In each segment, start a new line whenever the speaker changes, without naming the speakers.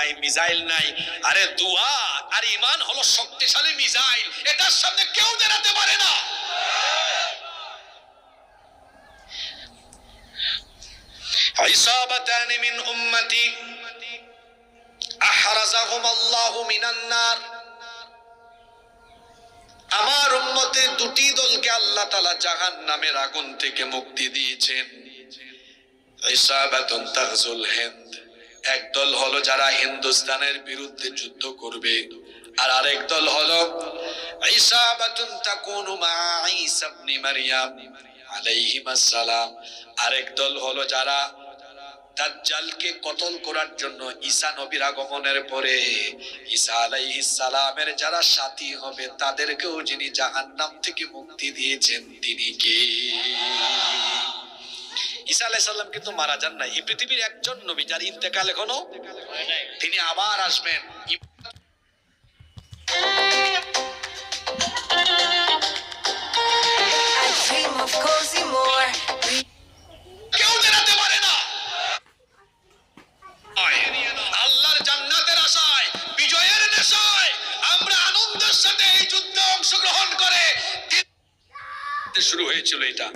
নাই, মিজাইল নাই। আরে দুয়া আর ইমান হলো শক্তিশালী মিজাইল। এটার সামনে কেউ দাঁড়াতে পারে না। ইসাবাতানি মিন উম্মতি, আহরাজাহুম আল্লাহু মিনান নার। আমার উম্মতে দুটি দলকে আল্লাহ তাআলা জাহান নামের আগুন থেকে মুক্তি দিয়েছেন। ইসাবাতুন তাগজুল হিন্দ। এক দল হলো যারা হিন্দুস্তানের বিরুদ্ধে যুদ্ধ করবে, আর আরেক দল হলো ইসাবাতুন তাকুনু মা ঈসা ইবনে মারইয়াম আলাইহিমাস সালাম। আরেক দল হলো যারা দাজ্জালকে কতল করার জন্য ঈসা নবীর আগমনের পরে ঈসা আলাইহিস সালামের যারা সাথী হবে, তাদেরকেও যিনি জাহান্নাম থেকে মুক্তি দিয়েছেন, তিনি কে? ঈসা কিন্তু মারা যান না এই পৃথিবীর একজন নবী যার ইন্তেকাল এখনও তিনি আবার আসবেন. কেউ পারে না। আল্লাহর জান্নাতের আশায় বিজয়ের নেশায় আমরা আনন্দের সাথে এই যুদ্ধে অংশগ্রহণ করে শুরু হয়েছিল এটা।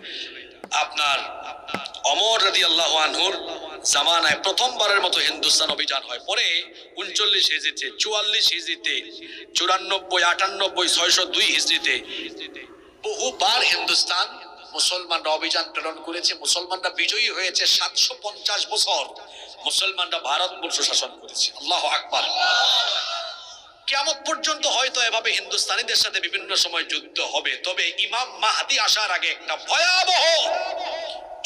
আপনার অমর রাদি আল্লাহ আনহুর জামানায় প্রথমবারের মতো হিন্দুস্তান অভিযান হয়। পরে উনচল্লিশ হিজড়িতে, চুয়াল্লিশ হিজড়িতে, চুরানব্বই, আটানব্বই, ছয়শো দুই হিজড়িতে বহুবার হিন্দুস্তান মুসলমানরা অভিযান প্রেরণ করেছে। মুসলমানরা বিজয়ী হয়েছে সাতশো পঞ্চাশ বছর। মুসলমানরা ভারতবর্ষ শাসন করেছে। আল্লাহ আকবার। কেমন পর্যন্ত হয়তো এভাবে হিন্দুস্তানিদের সাথে বিভিন্ন সময় যুদ্ধ হবে, তবে ইমাম মাহাদি আসার আগে একটা ভয়াবহ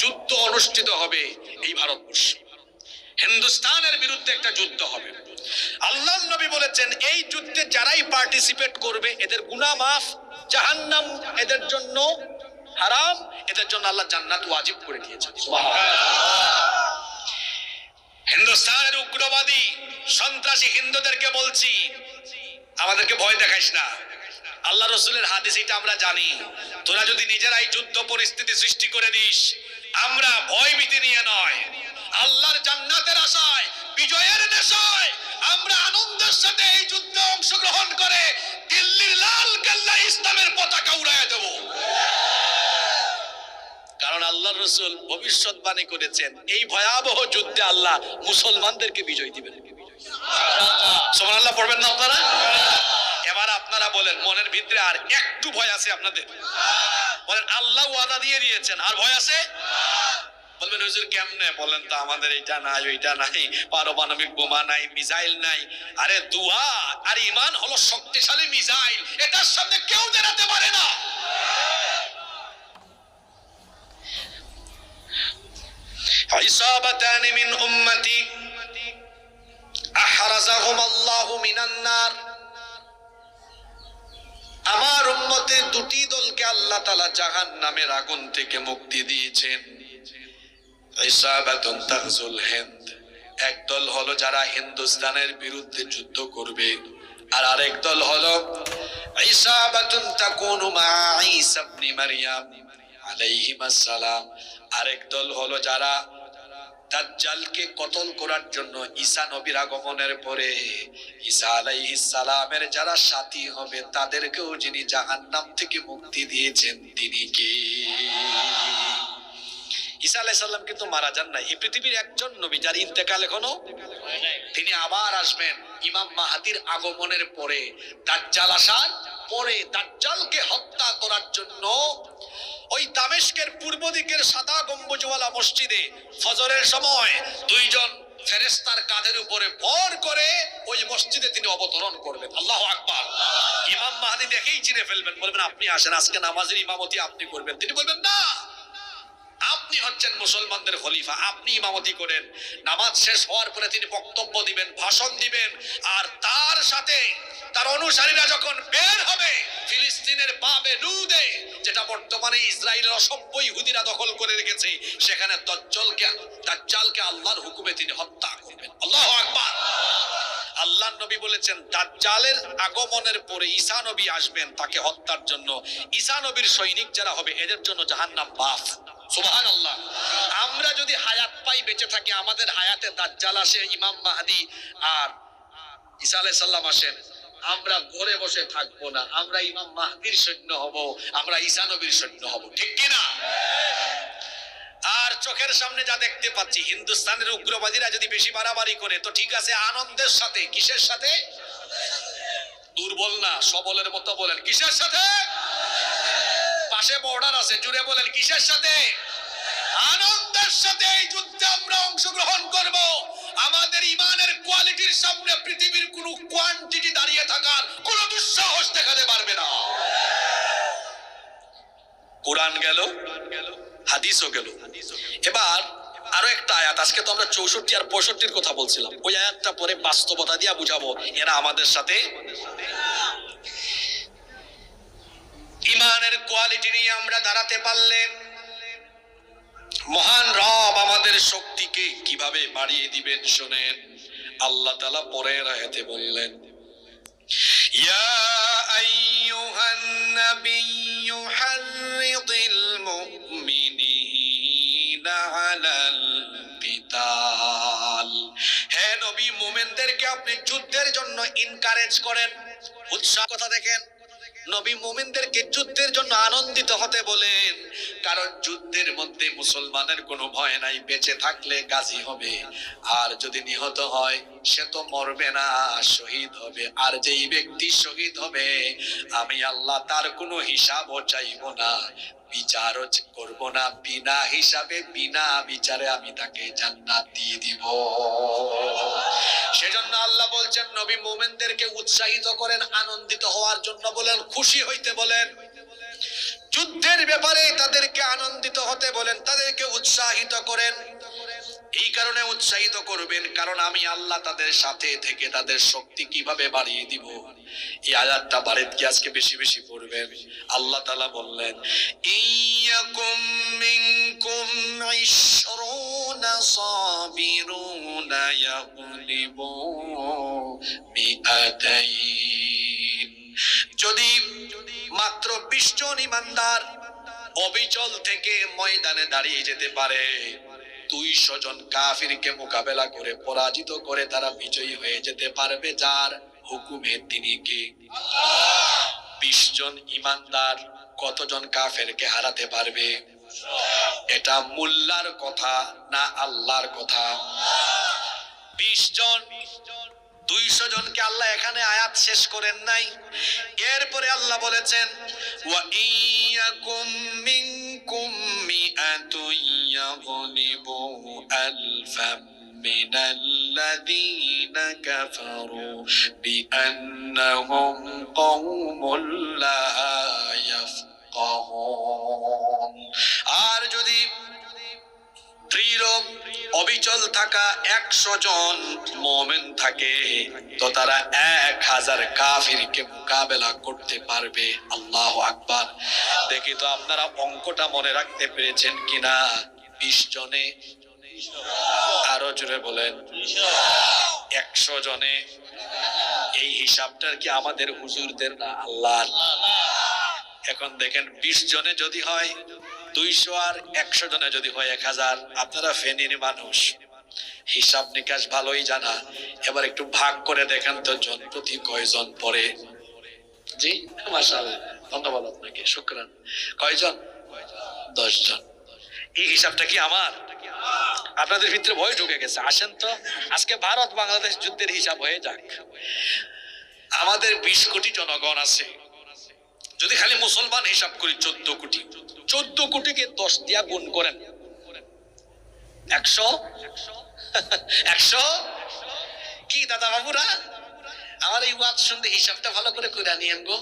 যুদ্ধ অনুষ্ঠিত হবে এই ভারতবর্ষে। হিন্দুস্তানের বিরুদ্ধে একটা যুদ্ধ হবে। আল্লাহ নবী বলেছেন, এই যুদ্ধে যারাই পার্টিসিপেট করবে, এদের গুনাহ মাফ, জাহান্নাম এদের জন্য হারাম, এদের জন্য আল্লাহ জান্নাত ওয়াজিব করে দিয়েছেন। হিন্দুস্তানের উগ্রবাদী সন্ত্রাসী হিন্দুদেরকে বলছি, আমাদেরকে ভয় দেখাইস না। আল্লাহ রসুলের হাদিস, এটা আমরা জানি। তোরা যদি নিজেরাই যুদ্ধ পরিস্থিতি সৃষ্টি করে দিস, আমরা ভয় ভীতি নিয়ে নয়। আল্লাহর জান্নাতের আশায়, বিজয়ের নেশায়, আমরা আনন্দের সাথে এই যুদ্ধে অংশগ্রহণ করে দিল্লির লাল কেল্লা ইসলামের পতাকা উড়ায় দেব। কারণ আল্লাহ রসুল ভবিষ্যৎবাণী করেছেন, এই ভয়াবহ যুদ্ধে আল্লাহ মুসলমানদেরকে বিজয় দিবেন। সোমান আল্লাহ পড়বেন না আপনারা? এবার আপনারা বলেন মনের ভিতরে আর একটু ভয় আছে আপনাদের বলেন আল্লাহ ওয়াদা দিয়ে দিয়েছেন আর ভয় আছে বলবেন হুজুর কেমনে বলেন তো আমাদের এটা নাই ওইটা নাই পারমাণবিক বোমা নাই মিসাইল নাই আরে দুয়া আর ইমান হলো শক্তিশালী মিসাইল এটার সামনে কেউ দাঁড়াতে পারে না عصابتان من أمتي أحرزهم الله من النار আমার উম্মতের দুটি দলকে আল্লাহ তালা জাহান নামের আগুন থেকে মুক্তি দিয়েছেন। ইসাবাতুন তাগজুল হিন্দ। এক দল হলো যারা হিন্দুস্তানের বিরুদ্ধে যুদ্ধ করবে, আর আরেক দল হলো আরেক দল হলো যারা দাজ্জালকে কতল করার জন্য ঈসা নবীর আগমনের পরে ঈসা আলাইহিস সালামের যারা সাথী হবে তাদেরকেও যিনি জাহান্নাম থেকে মুক্তি দিয়েছেন, তিনি কে? ঈসা আলাইহিস সালাম কিন্তু মারা যান না এই পৃথিবীর একজন নবী যার ইন্তেকাল এখনও তিনি আবার আসবেন ইমাম মাহাদির আগমনের পরে। দাজ্জাল আসার পরে দাজ্জালকে হত্যা করার জন্য ওই দামেস্কের পূর্ব দিকের সাদা গম্বুজওয়ালা মসজিদে ফজরের সময় দুইজন ফেরেস্তার কাঁধের উপরে ভর করে ওই মসজিদে তিনি অবতরণ করবেন। আল্লাহ আকবার। ইমাম মাহাদি দেখেই চিনে ফেলবেন, বলবেন, আপনি আসেন, আজকে নামাজের ইমামতি আপনি করবেন। তিনি বলবেন, না। আপনি হচ্ছেন মুসলমানদের খলিফা, আপনি ইমামতি করেন। নামাজ শেষ হওয়ার পরে তিনি বক্তব্য দিবেন, ভাষণ দিবেন, আর তার সাথে তার অনুসারীরা যখন বের হবে, ফিলিস্তিনের বাবে লুদে, যেটা বর্তমানে ইসরায়েলের অসভ্য ইহুদিরা দখল করে রেখেছে, সেখানে দজ্জলকে, দাজ্জালকে আল্লাহর হুকুমে তিনি হত্যা করবেন। আল্লাহ আকবার। আল্লাহ নবী বলেছেন, দাজ্জালের আগমনের পরে ঈসা নবী আসবেন তাকে হত্যার জন্য। ঈসা নবীর সৈনিক যারা হবে, এদের জন্য জাহান্নাম সুবহান আল্লাহ আমরা যদি হায়াত পাই, বেঁচে থাকি, আমাদের হায়াতে দাজ্জাল আসে, ইমাম মাহাদি আর ঈসা আলাইহিস সালাম আসেন। আমরা ঘরে বসে থাকব না, আমরা ইমাম মাহদির সৈন্য হব, আমরা ঈসা নবীর সৈন্য হব। ঠিক কি না আর চোখের সামনে যা দেখতে পাচ্ছি, হিন্দুস্তানের উগ্রবাদীরা যদি বেশি বাড়াবাড়ি করে, তো ঠিক আছে, আনন্দের সাথে, কিসের সাথে? দুর্বল না, সবলের মতো বলেন। কিসের সাথে? পাশে বর্ডার আছে, জুড়ে বলেন, কিসের সাথে? আনন্দের সাথে এই যুদ্ধে আমরা অংশগ্রহণ করব। আমাদের ইমানের কোয়ালিটির সামনে পৃথিবীর কোনো কোয়ান্টিটি দাঁড়িয়ে থাকার কোনো দুঃসাহস দেখাতে পারবে না। কোরআন গেল, হাদিসও গেল। এবার আরও একটা আয়াত, আজকে তো আমরা চৌষট্টি আর পঁয়ষট্টির কথা বলছিলাম। ওই আয়াতটা পরে বাস্তবতা দিয়া বুঝাবো, এরা আমাদের সাথে। ইমানের কোয়ালিটি নিয়ে আমরা দাঁড়াতে পারলে মহান রব আমাদের শক্তিকে কীভাবে বাড়িয়ে দিবেন শোনেন? আল্লাহ তালা পরে রাহেতে বললেন, ইয়া আইয়ুহান নাবিয়্যু المؤمنين على القتال হে নবী মোমেনদেরকে আপনি যুদ্ধের জন্য ইনকারেজ করেন উৎসাহ কথা দেখেন নবী মোমিনদেরকে যুদ্ধের জন্য আনন্দিত হতে বলেন কারণ যুদ্ধের মধ্যে মুসলমানের কোনো ভয় নাই বেঁচে থাকলে গাজী হবে আর যদি নিহত হয় সে তো মরবে না শহীদ হবে আর যেই ব্যক্তি শহীদ হবে আমি আল্লাহ তার কোনো হিসাবও চাইব না বিচারও করব না, বিনা হিসাবে, বিনা বিচারে আমি তাকে জান্নাত দিয়ে দিব। সেজন্য আল্লাহ বলছেন, নবী মোমেনদেরকে উৎসাহিত করেন, আনন্দিত হওয়ার জন্য বলেন, খুশি হইতে বলেন। যুদ্ধের ব্যাপারে তাদেরকে আনন্দিত হতে বলেন, তাদেরকে উৎসাহিত করেন। এই কারণে উৎসাহিত করবেন, কারণ আমি আল্লাহ তাদের সাথে থেকে তাদের শক্তি কীভাবে বাড়িয়ে দিব? এই আয়াতটা বাড়িতে কি আজকে বেশি বেশি পড়বেন। আল্লাহ তালা বললেন, ইয়াকুম মিনকুম ইশরুনা সাবিরুনা ইয়াগলিবু মিআতাইন। যদি মাত্র বিশ জন ইমানদার অবিচল থেকে ময়দানে দাঁড়িয়ে যেতে পারে দুইশো জন কাফিরকে মোকাবেলা করে পরাজিত করে তারা বিজয়ী হয়ে যেতে পারবে, যার হুকুমে তিনি কে? বিশ জন ইমানদার কতজন কাফেরকে হারাতে পারবে? এটা মোল্লার কথা না আল্লাহর কথা? বিশ জন, দুইশো জনকে আল্লাহ এখানে আয়াত শেষ করেন নাই। এরপরে আল্লাহ বলেছেন, ওয়া ইয়াকুম منكم مئة يغلبوا ألفا من الذين كفروا بأنهم قوم لا অবিচল থাকা একশো জন মোমেন থাকে, তো তারা এক হাজার কাফিরকে মোকাবেলা করতে পারবে। আল্লাহ আকবার। দেখি তো আপনারা অঙ্কটা মনে রাখতে পেরেছেন কিনা? বিশ জনে। আরও জোরে বলেন। একশো জনে। এই হিসাবটার কি আমাদের হুজুরদের না আল্লাহ এখন দেখেন বিশ জনে যদি হয় দুইশো আর একশো জনে যদি হয় এক হাজার, আপনারা ফেনীর মানুষ। হিসাব নিকাশ ভালোই জানা। এবার একটু ভাগ করে দেখেন তো জন প্রতি কয়জন পরে জি মাসাল ধন্যবাদ আপনাকে, শুক্রান। কয়জন? দশ জন এই হিসাবটা কি আমার? আপনাদের ভিতরে ভয় ঢুকে গেছে। আসেন তো, আজকে ভারত বাংলাদেশ যুদ্ধের হিসাব হয়ে যাক। আমাদের বিশ কোটি জনগণ আছে। যদি খালি মুসলমান হিসাব করি, চোদ্দ কোটি। চোদ্দ কোটিকে দশ দিয়া গুণ করেন। একশো? একশো? কি দাদা বাবুরা? আমার এই ওয়াজ শুনতে হিসাবটা ভালো করে করে নিয়েন গো।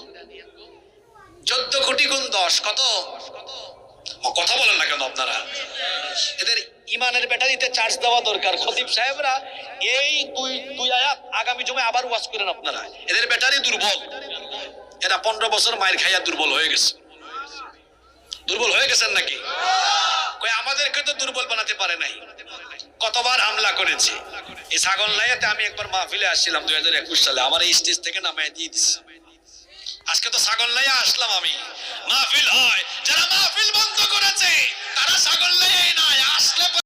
চোদ্দ কোটি গুণ দশ, কত? কথা বলেন না কেন আপনারা? এদের ইমানের ব্যাটারিতে চার্জ দেওয়া দরকার। খতিব সাহেবরা এই দুই দুই আয়াত আগামী জমে আবার ওয়াজ করেন আপনারা। এদের ব্যাটারি দুর্বল। এরা পনেরো বছর মায়ের খাইয়া দুর্বল হয়ে গেছে। দুর্বল হয়ে গেছেন নাকি? আমাদেরকে তো দুর্বল বানাতে পারে নাই। কতবার হামলা করেছে। এই ছাগল লাইয়াতে আমি একবার মাহফিলে আসছিলাম দুই হাজার একুশ সালে। আমার এই স্টেজ থেকে নামায় দিয়ে দিচ্ছে আজকে তো ছাগল লাইয়া আসলাম আমি। মাহফিল হয়। যারা মাহফিল বন্ধ করেছে, তারা ছাগল লাইয়াই নাই। আসলে